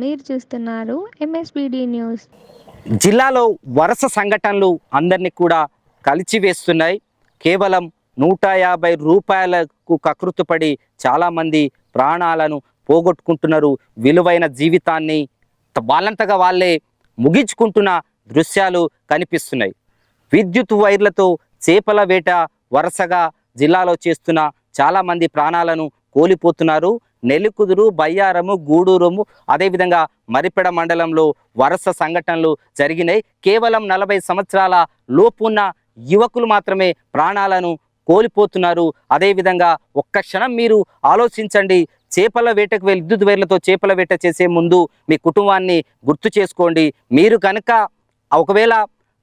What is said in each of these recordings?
మీరు చూస్తున్నారు ఎంఎస్బిడి న్యూస్ జిల్లాలో వరుస సంఘటనలు అందరినీ కూడా కలిచివేస్తున్నాయి. కేవలం నూట యాభై రూపాయలకు కకృతుపడి చాలామంది ప్రాణాలను పోగొట్టుకుంటున్నారు. విలువైన జీవితాన్ని వాళ్ళంతగా వాళ్ళే ముగించుకుంటున్న దృశ్యాలు కనిపిస్తున్నాయి. విద్యుత్ వైర్లతో చేపల వేట వరుసగా జిల్లాలో చేస్తున్న చాలామంది ప్రాణాలను కూలిపోతున్నారు. నెల్లికుదురు బయ్యారము గూడూరము అదేవిధంగా మరిపెడ మండలంలో వరుస సంఘటనలు జరిగినాయి. కేవలం నలభై సంవత్సరాల లోపున్న యువకులు మాత్రమే ప్రాణాలను కోల్పోతున్నారు. అదేవిధంగా ఒక్క క్షణం మీరు ఆలోచించండి. చేపల వేటకు వెళ్ళి విద్యుత్ వేర్లతో చేపల వేట చేసే ముందు మీ కుటుంబాన్ని గుర్తు చేసుకోండి. మీరు కనుక ఒకవేళ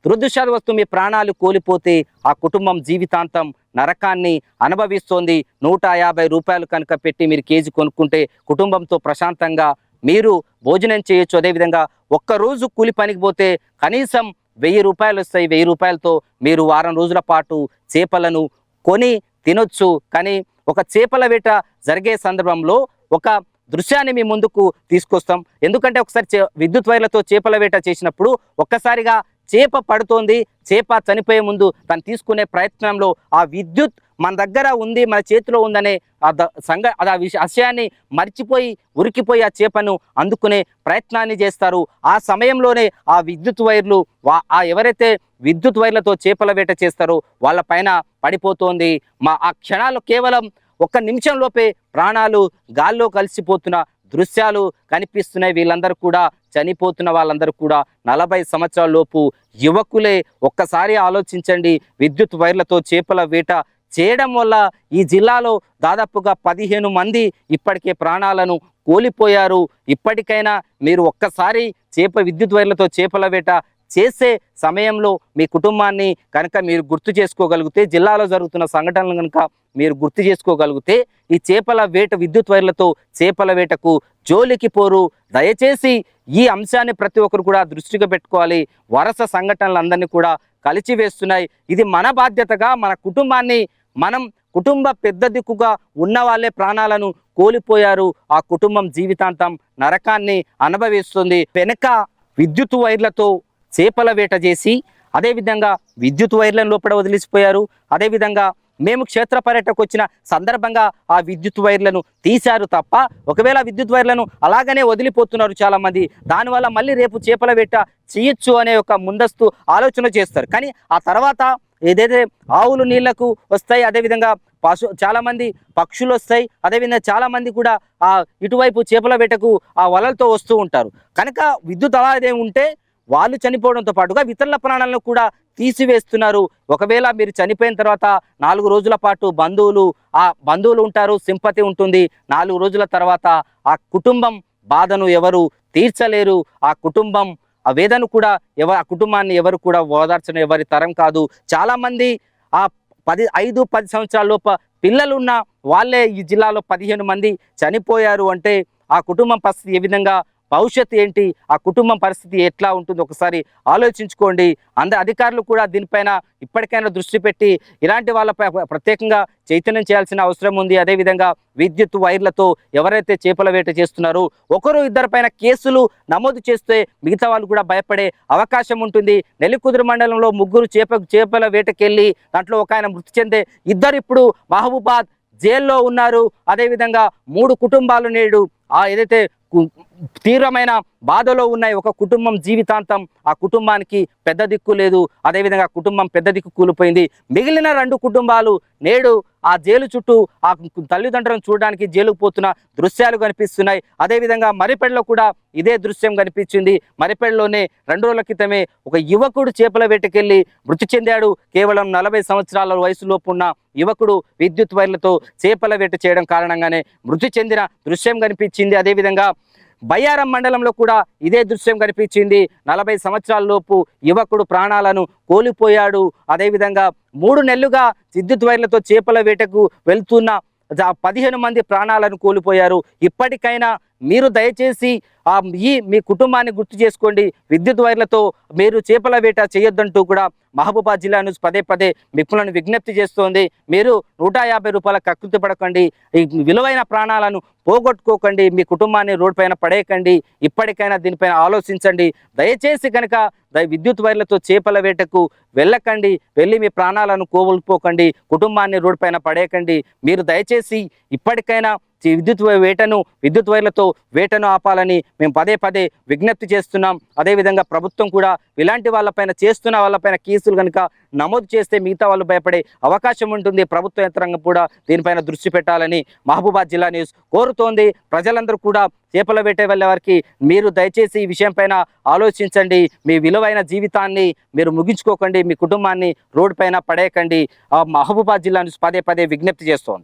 దురదృష్టవస్తు మీ ప్రాణాలు కోల్పోతే ఆ కుటుంబం జీవితాంతం నరకాన్ని అనుభవిస్తోంది. నూట యాభై రూపాయలు కనుక పెట్టి మీరు కేజీ కొనుక్కుంటే కుటుంబంతో ప్రశాంతంగా మీరు భోజనం చేయొచ్చు. అదేవిధంగా ఒక్కరోజు కూలి పనికి పోతే కనీసం వెయ్యి రూపాయలు వస్తాయి. వెయ్యి రూపాయలతో మీరు వారం రోజుల పాటు చేపలను కొని తినొచ్చు. కానీ ఒక చేపల వేట జరిగే సందర్భంలో ఒక దృశ్యాన్ని మీ ముందుకు తీసుకొస్తాం. ఎందుకంటే ఒకసారి చే- విద్యుత్ వైర్లతో చేపల వేట చేసినప్పుడు ఒక్కసారిగా చేప పడుతోంది చేప చనిపోయే ముందు తను తీసుకునే ప్రయత్నంలో ఆ విద్యుత్ మన దగ్గర ఉంది మన చేతిలో ఉందనే ఆ ద- సంగ అది ఆ విషయాన్ని మర్చిపోయి ఉరికిపోయి ఆ చేపను అందుకునే ప్రయత్నాన్ని చేస్తారు. ఆ సమయంలోనే ఆ విద్యుత్ వైర్లు వా ఆ ఎవరైతే విద్యుత్ వైర్లతో చేపల వేట చేస్తారో వాళ్ళ పైన పడిపోతోంది. మా ఆ క్షణాలు కేవలం ఒక్క నిమిషంలోపే ప్రాణాలు గాల్లో కలిసిపోతున్న దృశ్యాలు కనిపిస్తున్నాయి. వీళ్ళందరూ కూడా చనిపోతున్న వాళ్ళందరూ కూడా నలభై సంవత్సరాల లోపు యువకులే ఒక్కసారి ఆలోచించండి. విద్యుత్ వైర్లతో చేపల వేట చేయడం వల్ల ఈ జిల్లాలో దాదాపుగా పదిహేను మంది ఇప్పటికే ప్రాణాలను కోల్పోయారు. ఇప్పటికైనా మీరు ఒక్కసారి చేప విద్యుత్ వైర్లతో చేపల వేట చేసే సమయంలో మీ కుటుంబాన్ని కనుక మీరు గుర్తు చేసుకోగలిగితే జిల్లాలో జరుగుతున్న సంఘటనలు కనుక మీరు గుర్తు చేసుకోగలిగితే ఈ చేపల వేట విద్యుత్ వైర్లతో చేపల వేటకు జోలికి పోరు. దయచేసి ఈ అంశాన్ని ప్రతి ఒక్కరు కూడా దృష్టిగా పెట్టుకోవాలి. వరుస సంఘటనలు అందరినీ కూడా కలిచివేస్తున్నాయి. ఇది మన బాధ్యతగా మన కుటుంబాన్ని మనం కుటుంబ పెద్ద దిక్కుగా ఉన్న వాళ్ళే ప్రాణాలను కోల్పోయారు. ఆ కుటుంబం జీవితాంతం నరకాన్ని అనుభవిస్తుంది. వెనక విద్యుత్ వైర్లతో చేపల వేట చేసి అదేవిధంగా విద్యుత్ వైర్లను లోపల వదిలిసిపోయారు. అదేవిధంగా మేము క్షేత్ర పర్యటకు వచ్చిన సందర్భంగా ఆ విద్యుత్ వైర్లను తీశారు తప్ప ఒకవేళ విద్యుత్ వైర్లను అలాగనే వదిలిపోతున్నారు చాలామంది దానివల్ల మళ్ళీ రేపు చేపల వేట చేయొచ్చు అనే ఒక ముందస్తు ఆలోచన చేస్తారు. కానీ ఆ తర్వాత ఏదైతే ఆవులు నీళ్ళకు వస్తాయి అదేవిధంగా పశు చాలామంది పక్షులు వస్తాయి అదేవిధంగా చాలామంది కూడా ఆ ఇటువైపు చేపల వేటకు ఆ వలలతో వస్తూ ఉంటారు. కనుక విద్యుత్ అలాగే ఉంటే వాళ్ళు చనిపోవడంతో పాటుగా ఇతరుల ప్రాణాలను కూడా తీసివేస్తున్నారు. ఒకవేళ మీరు చనిపోయిన తర్వాత నాలుగు రోజుల పాటు బంధువులు ఆ బంధువులు ఉంటారు సింపతి ఉంటుంది. నాలుగు రోజుల తర్వాత ఆ కుటుంబం బాధను ఎవరు తీర్చలేరు. ఆ కుటుంబం ఆ వేదను కూడా ఎవ ఆ కుటుంబాన్ని ఎవరు కూడా ఓదార్చడం ఎవరి తరం కాదు. చాలామంది ఆ పది ఐదు పది సంవత్సరాల లోప పిల్లలున్న వాళ్ళే ఈ జిల్లాలో పదిహేను మంది చనిపోయారు అంటే ఆ కుటుంబం పరిస్థితి ఏ విధంగా భవిష్యత్తు ఏంటి? ఆ కుటుంబం పరిస్థితి ఎట్లా ఉంటుందో? ఒకసారి ఆలోచించుకోండి. అంద అధికారులు కూడా దీనిపైన ఇప్పటికైనా దృష్టి పెట్టి ఇలాంటి వాళ్ళపై ప్రత్యేకంగా చైతన్యం చేయాల్సిన అవసరం ఉంది. అదేవిధంగా విద్యుత్ వైర్లతో ఎవరైతే చేపల వేట చేస్తున్నారో ఒకరు ఇద్దరు పైన కేసులు నమోదు చేస్తే మిగతా వాళ్ళు కూడా భయపడే అవకాశం ఉంటుంది. నెల్లికుదురు మండలంలో ముగ్గురు చేప చేపల వేటకెళ్ళి దాంట్లో ఒక ఆయన మృతి చెందే ఇద్దరు ఇప్పుడు మహబూబాద్ జైల్లో ఉన్నారు. అదేవిధంగా మూడు కుటుంబాలు నేడు ఆ ఏదైతే కు- తీవ్రమైన బాధలో ఉన్నాయి ఒక కుటుంబం జీవితాంతం ఆ కుటుంబానికి పెద్ద దిక్కు లేదు. అదేవిధంగా కుటుంబం పెద్ద దిక్కు కూలిపోయింది. మిగిలిన రెండు కుటుంబాలు నేడు ఆ జైలు చుట్టూ ఆ తల్లిదండ్రులను చూడడానికి జైలుకు పోతున్న దృశ్యాలు కనిపిస్తున్నాయి. అదేవిధంగా మరిపెడలో కూడా ఇదే దృశ్యం కనిపించింది. మరిపెడలోనే రెండు రోజుల క్రితమే ఒక యువకుడు చేపల వేటకెళ్ళి మృతి చెందాడు. కేవలం నలభై సంవత్సరాల వయసులోపు ఉన్న యువకుడు విద్యుత్ వైర్లతో చేపల వేట చేయడం కారణంగానే మృతి చెందిన దృశ్యం కనిపించింది. అదేవిధంగా బయ్యారం మండలంలో కూడా ఇదే దృశ్యం కనిపించింది. నలభై సంవత్సరాలలోపు యువకుడు ప్రాణాలను కోల్పోయాడు. అదేవిధంగా మూడు నెలలుగా విద్యుత్ వైర్లతో చేపల వేటకు వెళ్తున్న పదిహేను మంది ప్రాణాలను కోల్పోయారు. ఇప్పటికైనా మీరు దయచేసి ఆ ఈ మీ కుటుంబాన్ని గుర్తు చేసుకోండి. విద్యుత్ వైర్లతో మీరు చేపల వేట చేయొద్దంటూ కూడా మహబూబాద్ జిల్లా నుంచి పదే పదే మిక్కులను విజ్ఞప్తి చేస్తోంది. మీరు నూట యాభై రూపాయల కకృతి పడకండి. ఈ విలువైన ప్రాణాలను పోగొట్టుకోకండి. మీ కుటుంబాన్ని రోడ్ పైన పడేయకండి. ఇప్పటికైనా దీనిపైన ఆలోచించండి. దయచేసి కనుక విద్యుత్ వైర్లతో చేపల వేటకు వెళ్ళకండి. వెళ్ళి మీ ప్రాణాలను కోల్పోకండి. కుటుంబాన్ని రోడ్ పైన పడేయకండి. మీరు దయచేసి ఇప్పటికైనా విద్యుత్ వేటను విద్యుత్ వైర్లతో వేటను ఆపాలని మేము పదే పదే విజ్ఞప్తి చేస్తున్నాం. అదేవిధంగా ప్రభుత్వం కూడా ఇలాంటి వాళ్ళపైన చేస్తున్న వాళ్ళపైన కేసులు కనుక నమోదు చేస్తే మిగతా వాళ్ళు భయపడే అవకాశం ఉంటుంది. ప్రభుత్వ యంత్రాంగం కూడా దీనిపైన దృష్టి పెట్టాలని మహబూబాద్ జిల్లా న్యూస్ కోరుతోంది. ప్రజలందరూ కూడా చేపల వేట వెళ్ళే వారికి మీరు దయచేసి ఈ విషయం పైన ఆలోచించండి. మీ విలువైన జీవితాన్ని మీరు ముగించుకోకండి. మీ కుటుంబాన్ని రోడ్డు పైన పడేయకండి. ఆ మహబూబాద్ జిల్లా న్యూస్ పదే పదే విజ్ఞప్తి చేస్తోంది.